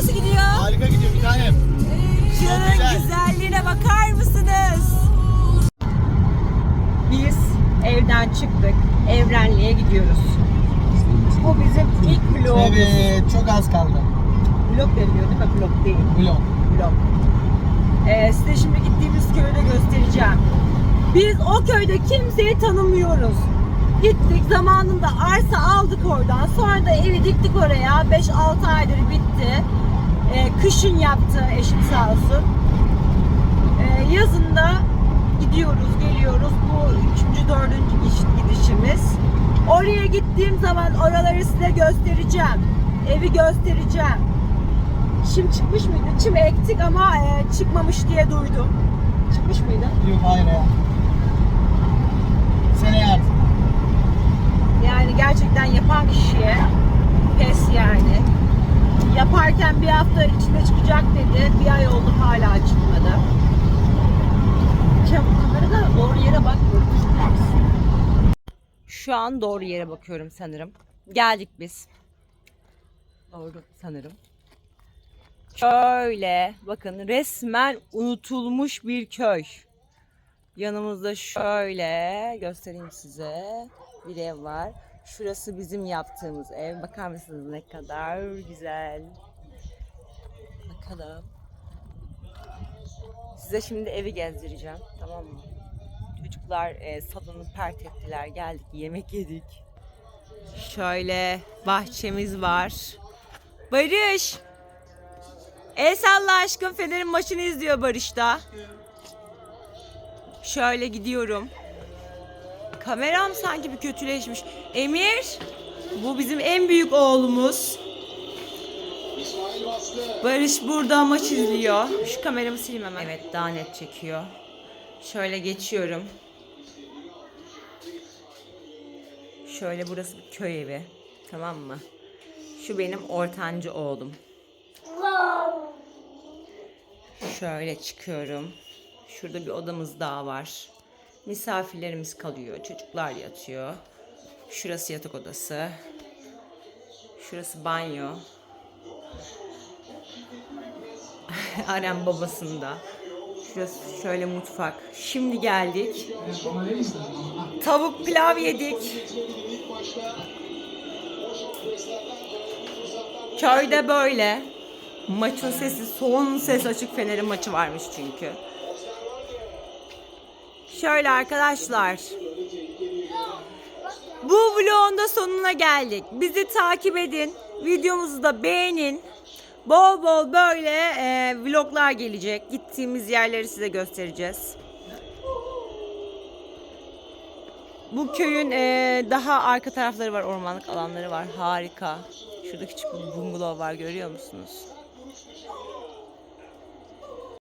nasıl gidiyor? Harika gidiyor bir tanem. Ee, Şuranın güzelliğine bakar mısınız? Biz evden çıktık. Evrenliğe gidiyoruz. Bu bizim ilk vlogumuz. Evet, çok az kaldı. Vlog deniliyor değil mi? Vlog değil. Vlog. Vlog. Ee, size şimdi gittiğimiz köyü de göstereceğim. Biz o köyde kimseyi tanımıyoruz. Gittik zamanında arsa aldık oradan. Sonra da evi diktik oraya. 5-6 aydır bitti. Ee, kışın yaptı eşim sağ olsun. Ee, yazında gidiyoruz, geliyoruz. Bu üçüncü, dördüncü gidiş- gidişimiz. Oraya gittiğim zaman oraları size göstereceğim. Evi göstereceğim. Çim çıkmış mıydı? Çim ektik ama e, çıkmamış diye duydum. Çıkmış mıydı? Yok hayır ya. Bir hafta içinde çıkacak dedi. Bir ay oldu hala çıkmadı. Kam- Kamerada doğru yere bakmıyorum. Şu an doğru yere bakıyorum sanırım. Geldik biz. Doğru sanırım. Şöyle bakın resmen unutulmuş bir köy. Yanımızda şöyle göstereyim size bir ev var. Şurası bizim yaptığımız ev. Bakar mısınız ne kadar güzel. Bakalım. Size şimdi evi gezdireceğim. Tamam mı? Çocuklar e, salonu pert ettiler. Geldik yemek yedik. Şöyle bahçemiz var. Barış! El salla aşkım Fener'in maçını izliyor Barış da. Şöyle gidiyorum. Kameram sanki bir kötüleşmiş. Emir, bu bizim en büyük oğlumuz. Barış burada maç izliyor. Şu kameramı sileyim hemen. Evet, daha net çekiyor. Şöyle geçiyorum. Şöyle burası bir köy evi. Tamam mı? Şu benim ortancı oğlum. Şöyle çıkıyorum. Şurada bir odamız daha var. Misafirlerimiz kalıyor. Çocuklar yatıyor. Şurası yatak odası. Şurası banyo. Arem babasında. Şurası şöyle mutfak. Şimdi geldik. Tavuk pilav yedik. Köyde böyle. Maçın sesi son ses açık Fener'in maçı varmış çünkü. Şöyle arkadaşlar. Bu vlogun da sonuna geldik. Bizi takip edin. Videomuzu da beğenin. Bol bol böyle e, vloglar gelecek. Gittiğimiz yerleri size göstereceğiz. Bu köyün e, daha arka tarafları var, ormanlık alanları var. Harika. Şurada küçük bir bungalov var görüyor musunuz?